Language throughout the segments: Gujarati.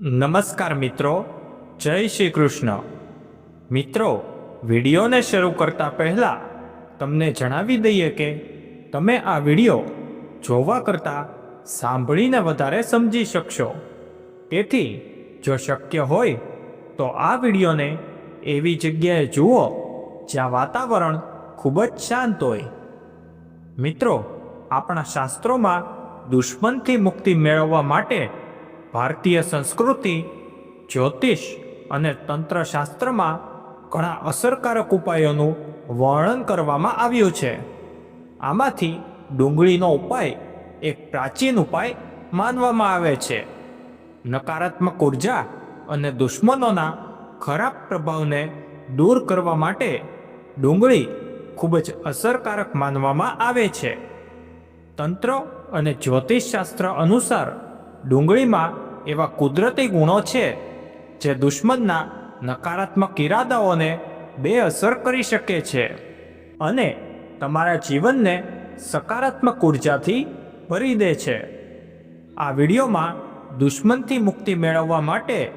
નમસ્કાર મિત્રો, જય શ્રી કૃષ્ણ. મિત્રો, વિડીયોને શરૂ કરતા પહેલાં તમને જણાવી દઈએ કે તમે આ વીડિયો જોવા કરતાં સાંભળીને વધારે સમજી શકશો. તેથી, જો શક્ય હોય, તો આ વિડીયોને એવી જગ્યાએ જુઓ જ્યાં વાતાવરણ ખૂબ જ શાંત હોય. મિત્રો, આપણા શાસ્ત્રોમાં દુશ્મનથી મુક્તિ મેળવવા માટે ભારતીય સંસ્કૃતિ, જ્યોતિષ અને તંત્રશાસ્ત્રમાં ઘણા અસરકારક ઉપાયોનું વર્ણન કરવામાં આવ્યું છે. આમાંથી ડુંગળીનો ઉપાય એક પ્રાચીન ઉપાય માનવામાં આવે છે. નકારાત્મક ઊર્જા અને દુશ્મનોના ખરાબ પ્રભાવને દૂર કરવા માટે ડુંગળી ખૂબ જ અસરકારક માનવામાં આવે છે. તંત્ર અને જ્યોતિષશાસ્ત્ર અનુસાર ડુંગળીમાં એવા કુદરતી ગુણો છે જે દુશ્મનના નકારાત્મક ઈરાદાઓને બેઅસર કરી શકે છે અને તમારા જીવનને સકારાત્મક ઉર્જાથી ભરી દે છે. આ વિડીયોમાં દુશ્મનથી મુક્તિ મેળવવા માટે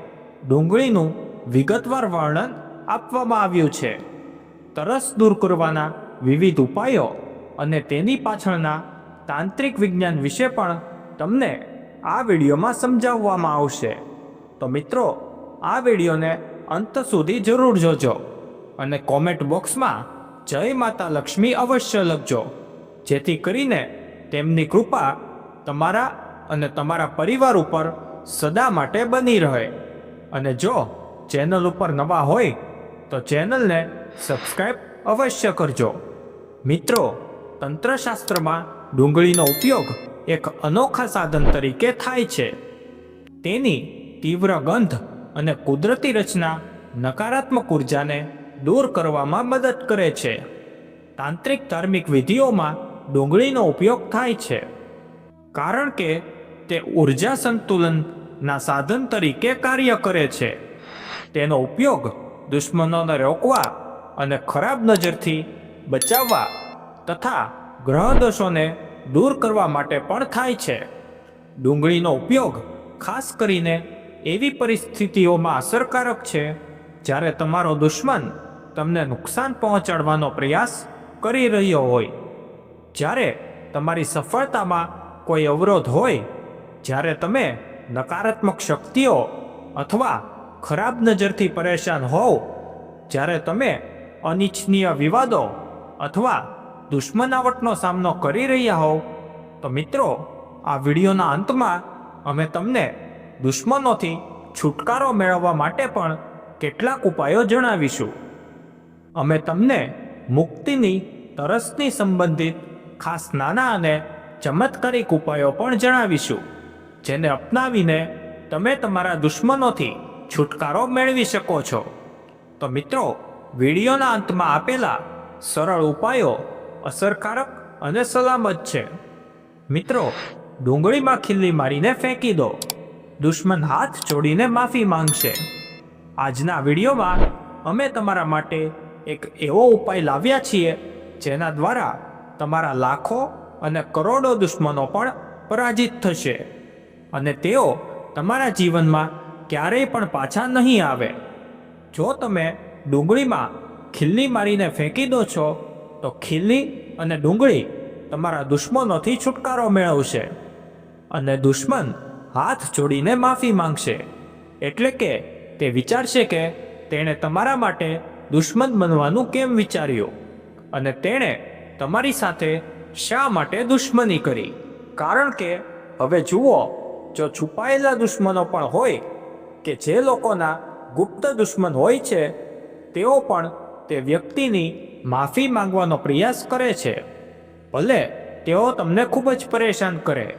ડુંગળીનું વિગતવાર વર્ણન આપવામાં આવ્યું છે. તરસ દૂર કરવાના વિવિધ ઉપાયો અને તેની પાછળના તાંત્રિક વિજ્ઞાન વિશે પણ તમને આ વિડીયોમાં સમજાવવામાં આવશે. તો મિત્રો, આ વિડીયોને અંત સુધી જરૂર જોજો અને કોમેન્ટ બોક્સમાં જય માતા લક્ષ્મી અવશ્ય લખજો. જેથી કરીને તેમની કૃપા તમારા અને તમારા પરિવાર ઉપર સદા માટે બની રહે. અને જો ચેનલ ઉપર નવા હોય, તો ચેનલને સબસ્ક્રાઈબ અવશ્ય કરજો. મિત્રો, તંત્રશાસ્ત્રમાં ડુંગળીનો ઉપયોગ એક અનોખા સાધન તરીકે થાય છે. તેની તીવ્ર ગંધ અને કુદરતી રચના નકારાત્મક ઉર્જાને દૂર કરવામાં મદદ કરે છે. તાંત્રિક ધાર્મિક વિધિઓમાં ડુંગળીનો ઉપયોગ થાય છે. કારણ કે તે ઊર્જા સંતુલનના સાધન તરીકે કાર્ય કરે છે. તેનો ઉપયોગ દુશ્મનોને રોકવા અને ખરાબ નજરથી બચાવવા તથા ગ્રહ દોષોને દૂર કરવા માટે પણ થાય છે. ડુંગળીનો ઉપયોગ ખાસ કરીને એવી પરિસ્થિતિઓમાં અસરકારક છે, જ્યારે તમારો દુશ્મન તમને નુકસાન પહોંચાડવાનો પ્રયાસ કરી રહ્યો હોય. જ્યારે તમારી સફળતામાં કોઈ અવરોધ હોય, જ્યારે તમે નકારાત્મક શક્તિઓ અથવા ખરાબ નજરથી પરેશાન હોવ, જ્યારે તમે અનિચ્છનીય વિવાદો અથવા દુશ્મનાવટનો સામનો કરી રહ્યા હોવ? તો મિત્રો, આ વિડીયોના અંતમાં અમે તમને દુશ્મનોથી છુટકારો મેળવવા માટે પણ કેટલાક ઉપાયો જણાવીશું. અમે તમને મુક્તિની, તરસની સંબંધિત ખાસ નાના અને ચમત્કારિક ઉપાયો પણ જણાવીશું, જેને અપનાવીને તમે તમારા દુશ્મનોથી છુટકારો મેળવી શકો છો. તો મિત્રો, વિડીયોના અંતમાં આપેલા સરળ ઉપાયો અસરકારક અને સલામત છે. મિત્રો, ડુંગળીમાં ખીલ્લી મારીને ફેંકી દો. દુશ્મન હાથ જોડીને માફી માંગશે. આજના વિડીયોમાં અમે તમારા માટે એક એવો ઉપાય લાવ્યા છીએ, જેના દ્વારા તમારા લાખો અને કરોડો દુશ્મનો પણ પરાજિત થશે અને તેઓ તમારા જીવનમાં ક્યારેય પણ પાછા નહીં આવે. જો તમે ડુંગળીમાં ખીલ્લી મારીને ફેંકી દો છો તો ખીલ્લી અને ડુંગળી તમારા દુશ્મનોથી છુટકારો મેળવશે અને દુશ્મન હાથ જોડીને માફી માંગશે. એટલે કે તે વિચારશે કે તેણે તમારા માટે દુશ્મન બનવાનું કેમ વિચાર્યું અને તેણે તમારી સાથે શા માટે દુશ્મની કરી? કારણ કે હવે જુઓ, જો છુપાયેલા દુશ્મનો પણ હોય કે જે લોકોના ગુપ્ત દુશ્મન હોય છે, તેઓ પણ તે વ્યક્તિની માફી માંગવાનો પ્રયાસ કરે છે. ભલે તેઓ તમને ખૂબ જ પરેશાન કરે,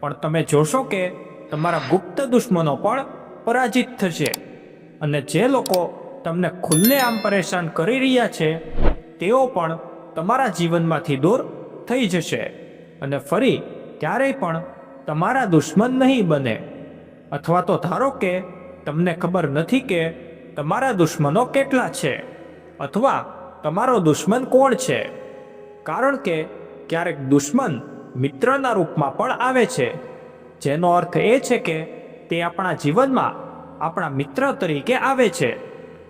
પણ તમે જોશો કે તમારા ગુપ્ત દુશ્મનો પણ પરાજિત થશે. અને જે લોકો તમને ખુલ્લેઆમ પરેશાન કરી રહ્યા છે, તેઓ પણ તમારા જીવનમાંથી દૂર થઈ જશે અને ફરી ક્યારેય પણ તમારા દુશ્મન નહીં બને. અથવા તો ધારો કે તમને ખબર નથી કે તમારા દુશ્મનો કેટલા છે, અથવા તમારો દુશ્મન કોણ છે? કારણ કે ક્યારેક દુશ્મન મિત્રના રૂપમાં પણ આવે છે. જેનો અર્થ એ છે કે તે આપણા જીવનમાં આપણા મિત્ર તરીકે આવે છે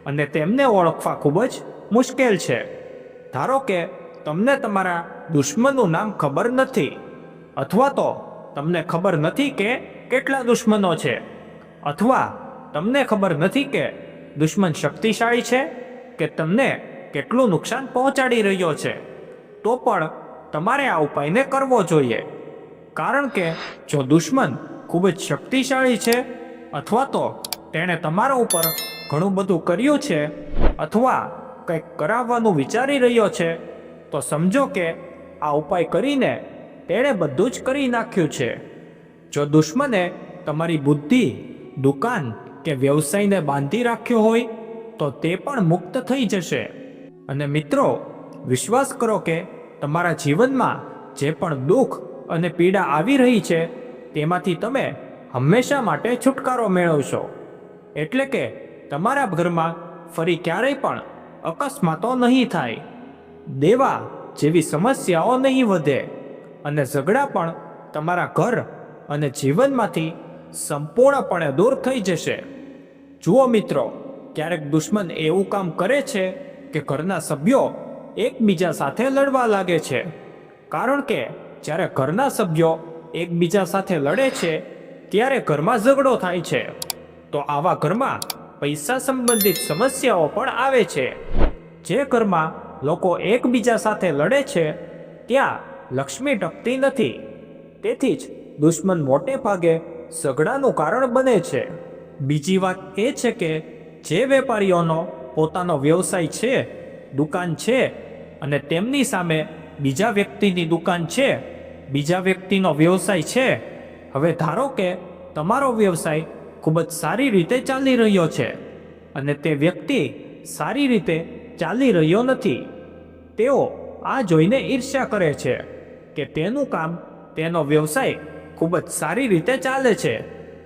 અને તેમને ઓળખવા ખૂબ જ મુશ્કેલ છે. ધારો કે તમને તમારા દુશ્મનનું નામ ખબર નથી અથવા તો તમને ખબર નથી કે કેટલા દુશ્મનો છે અથવા તમને ખબર નથી કે દુશ્મન શક્તિશાળી છે કે તમને કેટલું નુકસાન પહોંચાડી રહ્યો છે? તો પણ તમારે આ ઉપાયને કરવો જોઈએ. કારણ કે જો દુશ્મન ખૂબ જ શક્તિશાળી છે, અથવા તો તેણે તમારા ઉપર ઘણું બધું કર્યું છે, અથવા કંઈક કરાવવાનું વિચારી રહ્યો છે, તો સમજો કે આ ઉપાય કરીને તેણે બધું જ કરી નાખ્યું છે. જો દુશ્મને તમારી બુદ્ધિ, દુકાન કે વ્યવસાયને બાંધી રાખ્યો હોય, તો તે પણ મુક્ત થઈ જશે. અને મિત્રો, વિશ્વાસ કરો કે તમારા જીવનમાં જે પણ દુઃખ અને પીડા આવી રહી છે, તેમાંથી તમે હંમેશા માટે છુટકારો મેળવશો. એટલે કે તમારા ઘરમાં ફરી ક્યારેય પણ અકસ્માતો નહીં થાય. દેવા જેવી સમસ્યાઓ નહીં વધે અને ઝઘડા પણ તમારા ઘર અને જીવનમાંથી સંપૂર્ણપણે દૂર થઈ જશે. જુઓ મિત્રો, ક્યારેક દુશ્મન એવું કામ કરે છે કે ઘરના સભ્યો એકબીજા સાથે લડવા લાગે છે. કારણ કે જ્યારે ઘરના સભ્યો એકબીજા સાથે લડે છે, ત્યારે ઘરમાં ઝઘડો થાય છે. તો આવા ઘરમાં પૈસા સંબંધિત સમસ્યાઓ પણ આવે છે. જે ઘરમાં લોકો એકબીજા સાથે લડે છે, ત્યાં લક્ષ્મી ટકતી નથી. તેથી જ દુશ્મન મોટે ભાગે ઝઘડાનું કારણ બને છે. બીજી વાત એ છે કે જે વેપારીઓનો પોતાનો વ્યવસાય છે, દુકાન છે અને તેમની સામે બીજા વ્યક્તિની દુકાન છે, બીજા વ્યક્તિનો વ્યવસાય છે. હવે ધારો કે તમારો વ્યવસાય ખૂબ જ સારી રીતે ચાલી રહ્યો છે અને તે વ્યક્તિ સારી રીતે ચાલી રહ્યો નથી. તેઓ આ જોઈને ઈર્ષ્યા કરે છે કે તેનું કામ, તેનો વ્યવસાય ખૂબ જ સારી રીતે ચાલે છે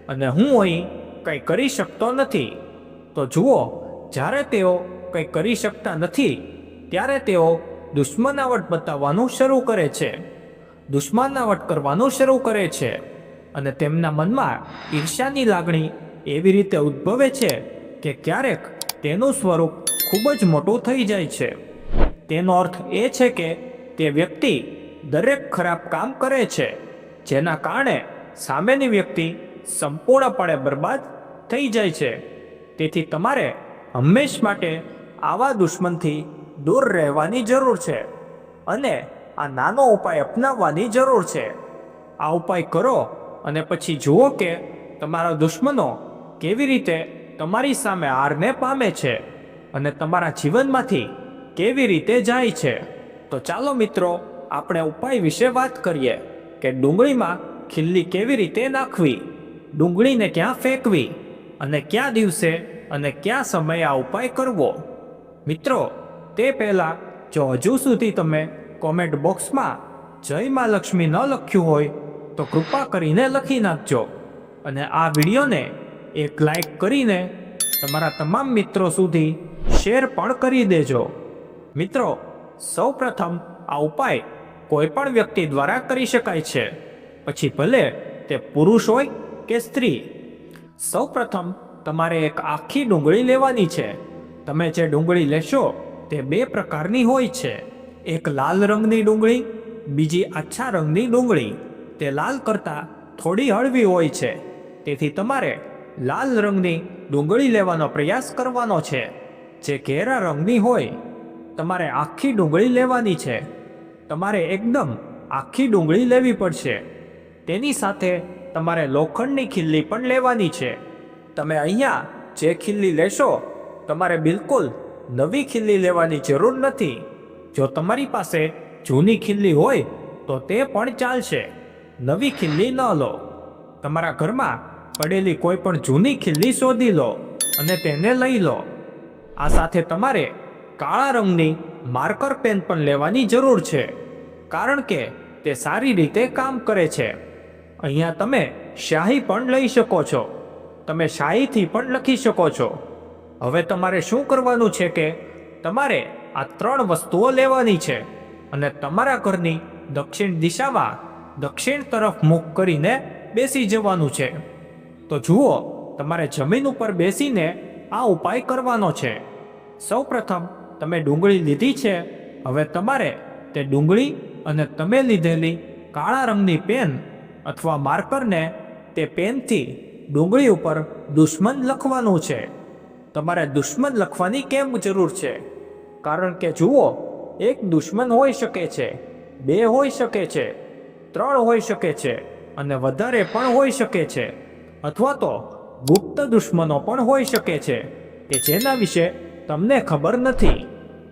અને હું અહીં કંઈ કરી શકતો નથી. તો જુઓ જ્યારે તેઓ કંઈ કરી શકતા નથી, ત્યારે તેઓ દુશ્મનાવટ બતાવવાનું શરૂ કરે છે. દુશ્મનાવટ કરવાનું શરૂ કરે છે અને તેમના મનમાં ઈર્ષ્યાની લાગણી એવી રીતે ઉદ્ભવે છે કે ક્યારેક તેનું સ્વરૂપ ખૂબ જ મોટું થઈ જાય છે. તેનો અર્થ એ છે કે તે વ્યક્તિ દરેક ખરાબ કામ કરે છે, જેના કારણે સામેની વ્યક્તિ સંપૂર્ણપણે બરબાદ થઈ જાય છે. તેથી તમારે હંમેશ માટે આવા દુશ્મનથી દૂર રહેવાની જરૂર છે અને આ નાનો ઉપાય અપનાવવાની જરૂર છે. આ ઉપાય કરો અને પછી જુઓ કે તમારા દુશ્મનો કેવી રીતે તમારી સામે હારને પામે છે અને તમારા જીવનમાંથી કેવી રીતે જાય છે. તો ચાલો મિત્રો, આપણે ઉપાય વિશે વાત કરીએ કે ડુંગળીમાં ખીલ્લી કેવી રીતે નાખવી, ડુંગળીને ક્યાં ફેંકવી અને કયા દિવસે અને કયા સમયે આ ઉપાય કરવો? મિત્રો, તે પહેલાં જો હજુ સુધી તમે કોમેન્ટ બોક્સમાં જય મા લક્ષ્મી ન લખ્યું હોય, તો કૃપા કરીને લખી નાખજો. અને આ વિડીયોને એક લાઈક કરીને તમારા તમામ મિત્રો સુધી શેર પણ કરી દેજો. મિત્રો, સૌપ્રથમ આ ઉપાય કોઈ પણ વ્યક્તિ દ્વારા કરી શકાય છે. પછી ભલે તે પુરુષ હોય કે સ્ત્રી, સૌપ્રથમ તમારે એક આખી ડુંગળી લેવાની છે. તમે જે ડુંગળી લેશો, તે બે પ્રકારની હોય છે. એક લાલ રંગની ડુંગળી, બીજી આછા રંગની ડુંગળી. તે લાલ કરતાં થોડી હળવી હોય છે. તેથી તમારે લાલ રંગની ડુંગળી લેવાનો પ્રયાસ કરવાનો છે. જે ઘેરા રંગની હોય, તમારે આખી ડુંગળી લેવાની છે. તમારે એકદમ આખી ડુંગળી લેવી પડશે. તેની સાથે તમારે લોખંડની ખીલ્લી પણ લેવાની છે. તમે અહીંયા જે ખીલ્લી લેશો, તમારે બિલકુલ નવી ખીલ્લી લેવાની જરૂર નથી. જો તમારી પાસે જૂની ખીલ્લી હોય, તો તે પણ ચાલશે. નવી ખીલ્લી ન લો. તમારા ઘરમાં પડેલી કોઈ પણ જૂની ખીલ્લી શોધી લો અને તેને લઈ લો. આ સાથે તમારે કાળા રંગની માર્કર પેન પણ લેવાની જરૂર છે, કારણ કે તે સારી રીતે કામ કરે છે. અહીંયા તમે શાહી પણ લઈ શકો છો. તમે શાહીથી પણ લખી શકો છો. હવે તમારે શું કરવાનું છે કે તમારે આ ત્રણ વસ્તુઓ લેવાની છે અને તમારા ઘરની દક્ષિણ દિશામાં દક્ષિણ તરફ મુખ કરીને બેસી જવાનું છે. તો જુઓ, તમારે જમીન ઉપર બેસીને આ ઉપાય કરવાનો છે. સૌપ્રથમ, તમે ડુંગળી લીધી છે. હવે તમારે તે ડુંગળી અને તમે લીધેલી કાળા રંગની પેન અથવા માર્કરને તે પેનથી ડુંગળી ઉપર દુશ્મન લખવાનું છે. તમારે દુશ્મન લખવાની કેમ જરૂર છે? કારણ કે જુઓ, એક દુશ્મન હોઈ શકે છે, બે હોઈ શકે છે, ત્રણ હોઈ શકે છે અને વધારે પણ હોઈ શકે છે. અથવા તો ગુપ્ત દુશ્મનો પણ હોઈ શકે છે, કે જેના વિશે તમને ખબર નથી.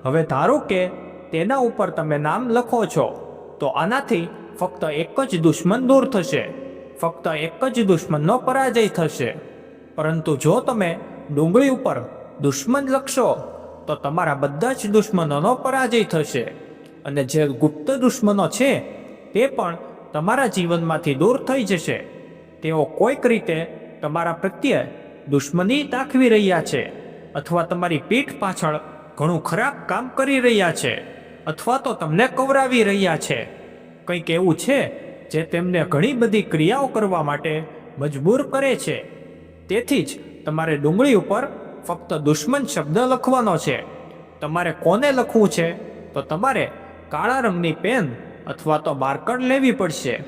હવે ધારો કે તેના ઉપર તમે નામ લખો છો, તો આનાથી ફક્ત એક જ દુશ્મન દૂર થશે. ફક્ત એક જ દુશ્મનનો પરાજય થશે. પરંતુ જો તમે ડુંગળી ઉપર દુશ્મન લખશો, તો તમારા બધા જ દુશ્મનોનો પરાજય થશે. અને જે ગુપ્ત દુશ્મનો છે, તે પણ તમારા જીવનમાંથી દૂર થઈ જશે. તેઓ કોઈક રીતે તમારા પ્રત્યે દુશ્મની દાખવી રહ્યા છે, અથવા તમારી પીઠ પાછળ ઘણું ખરાબ કામ કરી રહ્યા છે, અથવા તો તમને કવરાવી રહ્યા છે. કંઈક એવું છે જે તેમને ઘણી બધી ક્રિયાઓ કરવા માટે મજબૂર કરે છે. તેથી જ તમારે ડુંગળી ઉપર ફક્ત દુશ્મન શબ્દ લખવાનો છે. તમારે કોને લખવું છે? તો તમારે કાળા રંગની પેન અથવા તો માર્કર લેવી પડશે.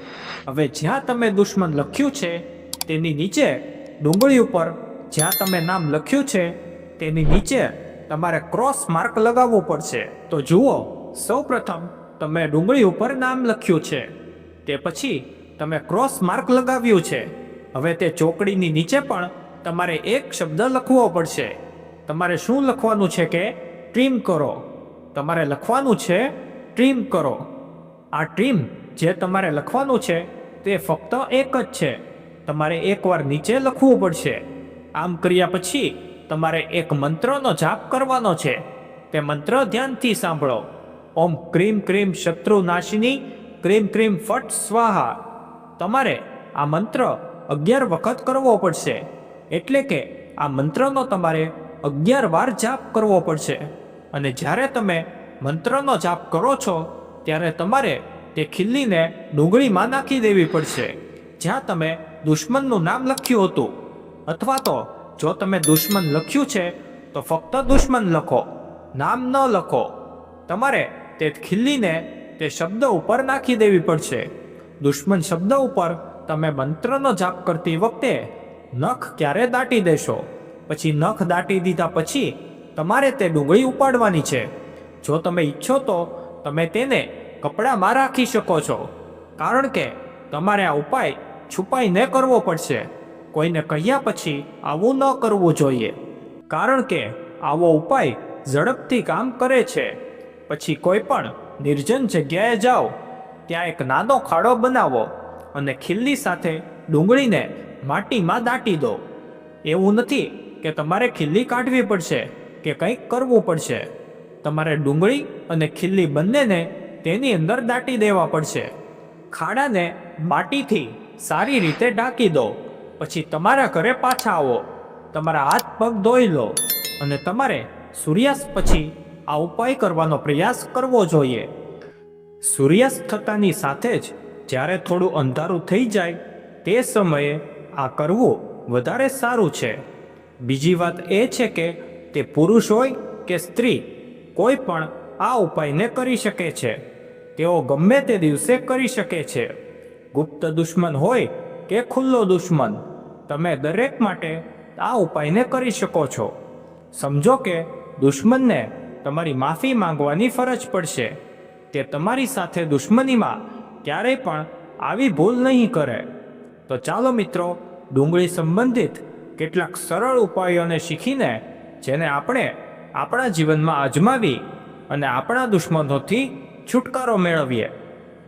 હવે જ્યાં તમે દુશ્મન લખ્યું છે, તેની નીચે ડુંગળી ઉપર જ્યાં તમે નામ લખ્યું છે, તેની નીચે તમારે ક્રોસ માર્ક લગાવવું પડશે. તો જુઓ, સૌપ્રથમ તમે ડુંગળી ઉપર નામ લખ્યું છે. તે પછી તમે ક્રોસ માર્ક લગાવ્યું છે. હવે તે ચોકડીની નીચે પણ તમારે એક શબ્દ લખવો પડશે. તમારે શું લખવાનું છે કે ટ્રીમ કરો? તમારે લખવાનું છે ટ્રીમ કરો. આ ટ્રીમ જે તમારે લખવાનું છે તે ફક્ત એક જ છે. તમારે એકવાર નીચે લખવું પડશે. આમ કર્યા પછી તમારે એક મંત્રનો જાપ કરવાનો છે. તે મંત્ર ધ્યાનથી સાંભળો. ઓમ ક્રીમ ક્રીમ શત્રુ નાશિની ક્રીમ ક્રીમ ફટ સ્વાહા. તમારે આ મંત્ર અગિયાર વખત કરવો પડશે. એટલે કે આ મંત્રનો તમારે અગિયાર વાર જાપ કરવો પડશે. અને જ્યારે તમે મંત્રનો જાપ કરો છો, ત્યારે તમારે તે ખીલ્લીને ડુંગળીમાં નાખી દેવી પડશે. જ્યાં તમે દુશ્મનનું નામ લખ્યું હતું. અથવા તો જો તમે દુશ્મન લખ્યું છે, તો ફક્ત દુશ્મન લખો. નામ ન લખો. તમારે તે ખીલ્લીને તે શબ્દ ઉપર નાખી દેવી પડશે. દુશ્મન શબ્દ ઉપર, તમે મંત્રનો જાપ કરતી વખતે નખ ક્યારે દાટી દેશો? પછી નખ દાટી દીધા પછી તમારે તે ડુંગળી ઉપાડવાની છે. જો તમે ઈચ્છો તો તમે તેને કપડામાં રાખી શકો છો. કારણ કે તમારે આ ઉપાય છુપાઈને કરવો પડશે. કોઈને કહ્યા પછી આવું ન કરવું જોઈએ. કારણ કે આવો ઉપાય ઝડપથી કામ કરે છે. પછી કોઈ પણ નિર્જન જગ્યાએ જાઓ. ત્યાં એક નાનો ખાડો બનાવો અને ખીલ્લી સાથે ડુંગળીને માટીમાં દાટી દો. એવું નથી કે તમારે ખીલ્લી કાઢવી પડશે કે કંઈક કરવું પડશે. તમારે ડુંગળી અને ખીલ્લી બંનેને તેની અંદર દાટી દેવા પડશે. ખાડાને માટીથી સારી રીતે ઢાંકી દો. પછી તમારા ઘરે પાછા આવો. તમારા હાથ પગ ધોઈ લો અને તમારે સૂર્યાસ્ત પછી આ ઉપાય કરવાનો પ્રયાસ કરવો જોઈએ. સૂર્યાસ્ત થતાની સાથે જ જ્યારે થોડું અંધારું થઈ જાય, તે સમયે આ કરવું વધારે સારું છે. બીજી વાત એ છે કે તે પુરુષ હોય કે સ્ત્રી, કોઈ પણ આ ઉપાયને કરી શકે છે. તેઓ ગમે તે દિવસે કરી શકે છે. ગુપ્ત દુશ્મન હોય કે ખુલ્લો દુશ્મન, તમે દરેક માટે આ ઉપાયને કરી શકો છો. સમજો કે દુશ્મનને તમારી માફી માંગવાની ફરજ પડશે તે તમારી સાથે દુશ્મનીમાં ક્યારેય પણ આવી ભૂલ નહીં કરે. તો ચાલો મિત્રો, ડુંગળી સંબંધિત કેટલાક સરળ ઉપાયોને શીખીને જેને આપણે આપણા જીવનમાં અજમાવી અને આપણા દુશ્મનોથી છુટકારો મેળવીએ.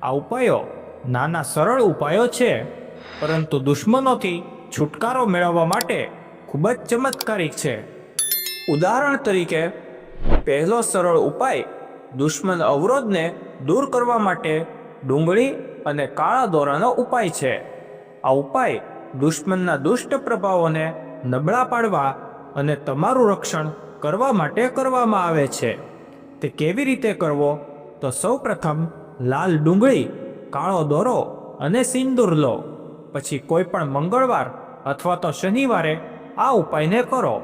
આ ઉપાયો નાના સરળ ઉપાયો છે, પરંતુ દુશ્મનોથી છુટકારો મેળવવા માટે ખૂબ જ ચમત્કારિક છે. ઉદાહરણ તરીકે પહેલો સરળ ઉપાય દુશ્મન અવરોધને દૂર કરવા માટે ડુંગળી અને કાળા દોરાનો ઉપાય છે. આ ઉપાય દુશ્મનના દુષ્ટ પ્રભાવોને નબળા પાડવા અને તમારું રક્ષણ કરવા માટે કરવામાં આવે છે. તે કેવી રીતે કરવો? તો સૌપ્રથમ લાલ ડુંગળી, કાળો દોરો અને સિંદૂર લો. પછી કોઈ પણ મંગળવાર અથવા તો શનિવારે આ ઉપાયને કરો.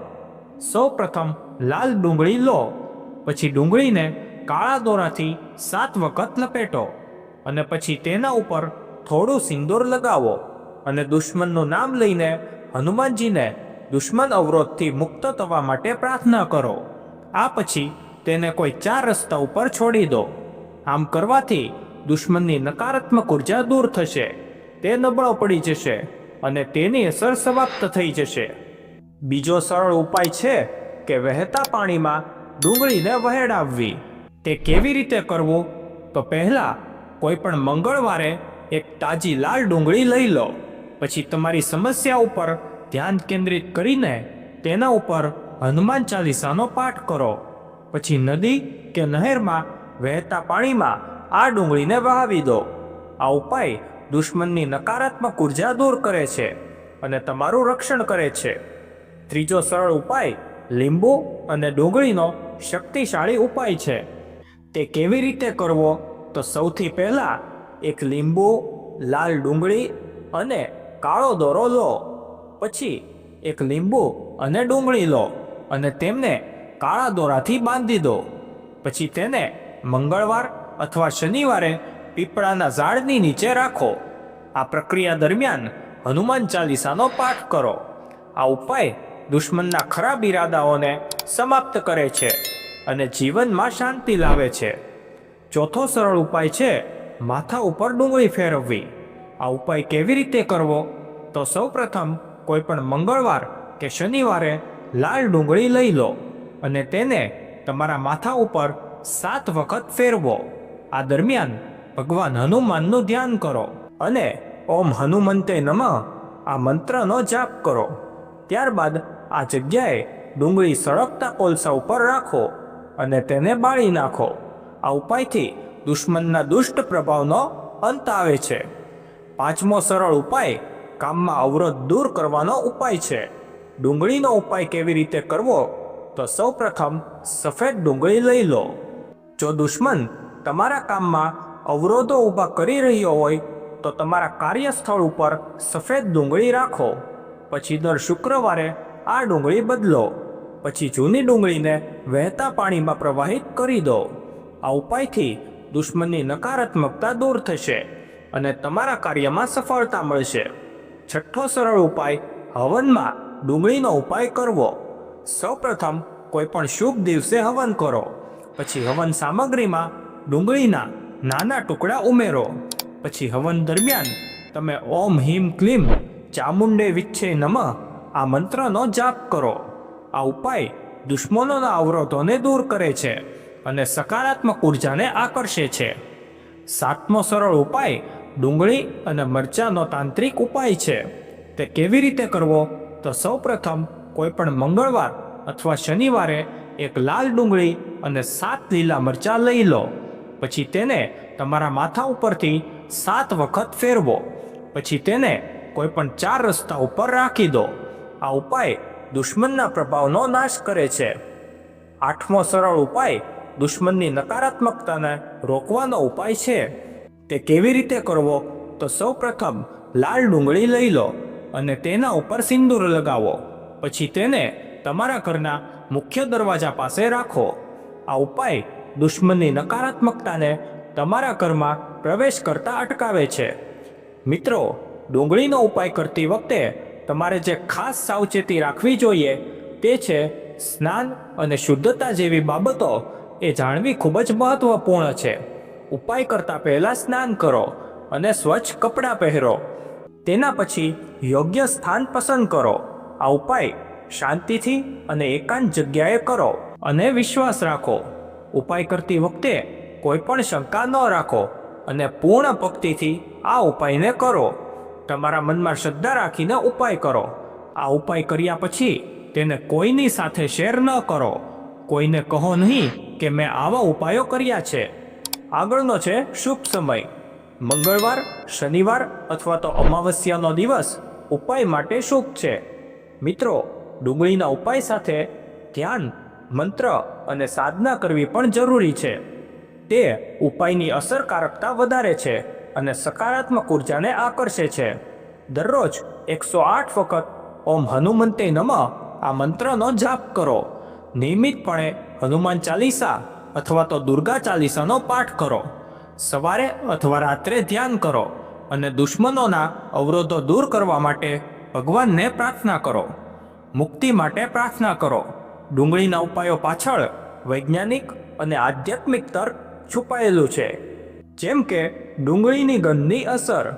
સૌ પ્રથમ લાલ ડુંગળી લો. પછી ડુંગળીને કાળા દોરાથી સાત વખત લપેટો અને પછી તેના ઉપર થોડું સિંદૂર લગાવો અને દુશ્મનનું નામ લઈને હનુમાનજીને દુશ્મન અવરોધથી મુક્ત થવા માટે પ્રાર્થના કરો. આ પછી તેને કોઈ ચાર રસ્તા ઉપર છોડી દો. આમ કરવાથી દુશ્મનની નકારાત્મક ઊર્જા દૂર થશે. તે નબળો પડી જશે અને તેની અસર સમાપ્ત થઈ જશે. બીજો સરળ ઉપાય છે કે વહેતા પાણીમાં ડુંગળીને વહેડાવવી. તે કેવી રીતે કરવું? તો પહેલા કોઈ પણ મંગળવારે એક તાજી લાલ ડુંગળી લઈ લો. પછી તમારી સમસ્યા ઉપર ધ્યાન કેન્દ્રિત કરીને તેના ઉપર હનુમાન ચાલીસાનો પાઠ કરો. પછી નદી કે નહેરમાં વહેતા પાણીમાં આ ડુંગળીને વહાવી દો. આ ઉપાય દુશ્મનની નકારાત્મક ઊર્જા દૂર કરે છે અને તમારું રક્ષણ કરે છે. ત્રીજો સરળ ઉપાય લીંબુ અને ડુંગળીનો શક્તિશાળી ઉપાય છે. તે કેવી રીતે કરવો? તો સૌથી પહેલાં એક લીંબુ, લાલ ડુંગળી અને કાળો દોરો લો. પછી એક લીંબુ અને ડુંગળી લો અને તેમને કાળા દોરાથી બાંધી દો. પછી તેને મંગળવાર અથવા શનિવારે પીપળાના ઝાડની નીચે રાખો. આ પ્રક્રિયા દરમિયાન હનુમાન ચાલીસાનો પાઠ કરો. આ ઉપાય દુશ્મનના ખરાબ ઈરાદાઓને સમાપ્ત કરે છે અને જીવનમાં શાંતિ લાવે છે. ચોથો સરળ ઉપાય છે માથા ઉપર ડુંગળી ફેરવવી. આ ઉપાય કેવી રીતે કરવો? તો સૌપ્રથમ કોઈ પણ મંગળવાર કે શનિવારે લાલ ડુંગળી લઈ લો અને તેને તમારા માથા ઉપર સાત વખત ફેરવો. આ દરમિયાન ભગવાન હનુમાનનું ધ્યાન કરો અને ઓમ હનુમંતે નમઃ આ મંત્રનો જાપ કરો. ત્યારબાદ આ જગ્યાએ ડુંગળી સળગતા કોલસા ઉપર રાખો અને તેને બાળી નાખો. આ ઉપાયથી દુશ્મનના દુષ્ટ પ્રભાવનો અંત આવે છે. પાંચમો સરળ ઉપાય, કામમાં અવરોધ દૂર કરવાનો ઉપાય છે. ડુંગળીનો ઉપાય કેવી રીતે કરવો? તો સૌપ્રથમ સફેદ ડુંગળી લઈ લો. જો દુશ્મન તમારા કામમાં અવરોધો ઊભા કરી રહ્યો હોય, તો તમારા કાર્યસ્થળ ઉપર સફેદ ડુંગળી રાખો. પછી દર શુક્રવારે આ ડુંગળી બદલો. પછી જૂની ડુંગળીને વહેતા પાણીમાં પ્રવાહિત કરી દો. આ ઉપાયથી દુશ્મનની નકારાત્મકતા દૂર થશે અને તમારા કાર્યમાં સફળતા મળશે. છઠ્ઠો સરળ ઉપાય, હવનમાં ડુંગળીનો ઉપાય કરવો. સૌપ્રથમ કોઈ પણ શુભ દિવસે હવન કરો. પછી હવન સામગ્રીમાં ડુંગળીના નાના ટુકડા ઉમેરો. પછી હવન દરમિયાન તમે ઓમ, હિમ, ક્લીમ ચામુંડે વિચ્છે નમઃ, આ મંત્રનો જાપ કરો. આ ઉપાય દુશ્મનોના અવરોધોને દૂર કરે છે અને સકારાત્મક ઉર્જાને આકર્ષે છે. સાતમો સરળ ઉપાય ડુંગળી અને મરચાનો તાંત્રિક ઉપાય છે. તે કેવી રીતે કરવો? તો સૌપ્રથમ કોઈપણ મંગળવાર અથવા શનિવારે એક લાલ ડુંગળી અને સાત લીલા મરચાં લઈ લો. પછી તેને તમારા માથા ઉપરથી સાત વખત ફેરવો. પછી તેને કોઈ પણ ચાર રસ્તા ઉપર રાખી દો. આ ઉપાય દુશ્મનના પ્રભાવનો નાશ કરે છે. આઠમો સરળ ઉપાય દુશ્મનની નકારાત્મકતાને રોકવાનો ઉપાય છે. તે કેવી રીતે કરવો? તો સૌપ્રથમ લાલ ડુંગળી લઈ લો અને તેના ઉપર સિંદૂર લગાવો. પછી તેને તમારા ઘરના મુખ્ય દરવાજા પાસે રાખો. આ ઉપાય દુશ્મનની નકારાત્મકતાને તમારા ઘરમાં પ્રવેશ કરતા અટકાવે છે. મિત્રો ડુંગળીનો ઉપાય કરતી વખતે તમારે જે ખાસ સાવચેતી રાખવી જોઈએ તે છે સ્નાન અને શુદ્ધતા જેવી બાબતો એ જાણવી ખૂબ જ મહત્વપૂર્ણ છે. ઉપાય કરતા પહેલા સ્નાન કરો અને સ્વચ્છ કપડાં પહેરો. તેના પછી યોગ્ય સ્થાન પસંદ કરો. આ ઉપાય શાંતિથી અને એકાંત જગ્યાએ કરો અને વિશ્વાસ રાખો. ઉપાય કરતી વખતે કોઈ પણ શંકા ન રાખો અને પૂર્ણ ભક્તિથી આ ઉપાયને કરો. તમારા મનમાં શ્રદ્ધા રાખીને ઉપાય કરો. આ ઉપાય કર્યા પછી તેને કોઈની સાથે શેર ન કરો. કોઈને કહો નહીં કે મેં આવા ઉપાયો કર્યા છે. આગળનો છે શુભ સમય. મંગળવાર, શનિવાર અથવા તો અમાવસ્યાનો દિવસ ઉપાય માટે શુભ છે. મિત્રો, ડુંગળીના ઉપાય સાથે ધ્યાન, મંત્ર અને સાધના કરવી પણ જરૂરી છે. તે ઉપાયની અસરકારકતા વધારે છે. અને સકારાત્મક ઉર્જાને આકર્ષે છે. દરરોજ એકસો આઠ વખત ઓમ હનુમંતે નમ આ મંત્રનો જાપ કરો. નિયમિતપણે હનુમાન ચાલીસા અથવા તો દુર્ગા ચાલીસાનો પાઠ કરો. સવારે અથવા રાત્રે ધ્યાન કરો અને દુશ્મનોના અવરોધો દૂર કરવા માટે ભગવાનને પ્રાર્થના કરો. મુક્તિ માટે પ્રાર્થના કરો. ડુંગળીના ઉપાયો પાછળ વૈજ્ઞાનિક અને આધ્યાત્મિક તર્ક છુપાયેલું છે. જેમ કે ડુંગળીની ગંધની અસર,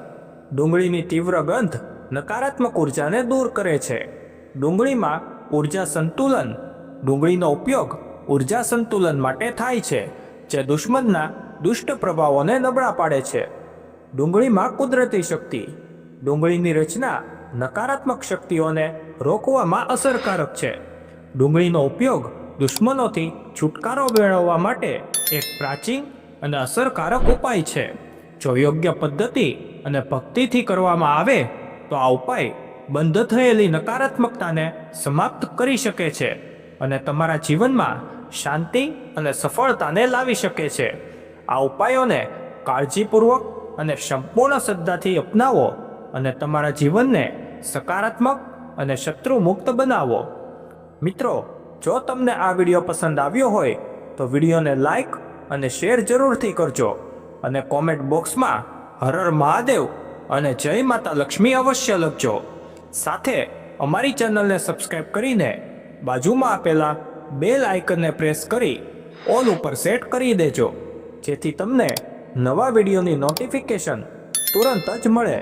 ડુંગળીની તીવ્ર ગંધ નકારાત્મક ઉર્જાને દૂર કરે છે. ડુંગળીમાં ઊર્જા સંતુલન, ડુંગળીનો ઉપયોગ ઊર્જા સંતુલન માટે થાય છે, જે દુશ્મનના દુષ્ટ પ્રભાવોને નબળા પાડે છે. ડુંગળીમાં કુદરતી શક્તિ, ડુંગળીની રચના નકારાત્મક શક્તિઓને રોકવામાં અસરકારક છે. ડુંગળીનો ઉપયોગ દુશ્મનોથી છુટકારો મેળવવા માટે એક પ્રાચીન અને અસરકારક ઉપાય છે. જો યોગ્ય પદ્ધતિ અને ભક્તિથી કરવામાં આવે, તો આ ઉપાય બંધ થયેલી નકારાત્મકતાને સમાપ્ત કરી શકે છે અને તમારા જીવનમાં શાંતિ અને સફળતાને લાવી શકે છે. આ ઉપાયોને કાળજીપૂર્વક અને સંપૂર્ણ શ્રદ્ધાથી અપનાવો અને તમારા જીવનને સકારાત્મક અને શત્રુ મુક્ત બનાવો. મિત્રો, જો તમને આ વીડિયો પસંદ આવ્યો હોય, તો વિડીયોને લાઈક અને શેર જરૂરથી કરજો. અને કોમેન્ટ બોક્સમાં હર હર મહાદેવ અને જય માતા લક્ષ્મી અવશ્ય લખજો. સાથે અમારી ચેનલને સબસ્ક્રાઇબ કરીને બાજુમાં આપેલા બેલ આઇકનને પ્રેસ કરી ઓલ ઉપર સેટ કરી દેજો. જેથી તમને નવા વિડીયોની નોટિફિકેશન તુરંત જ મળે.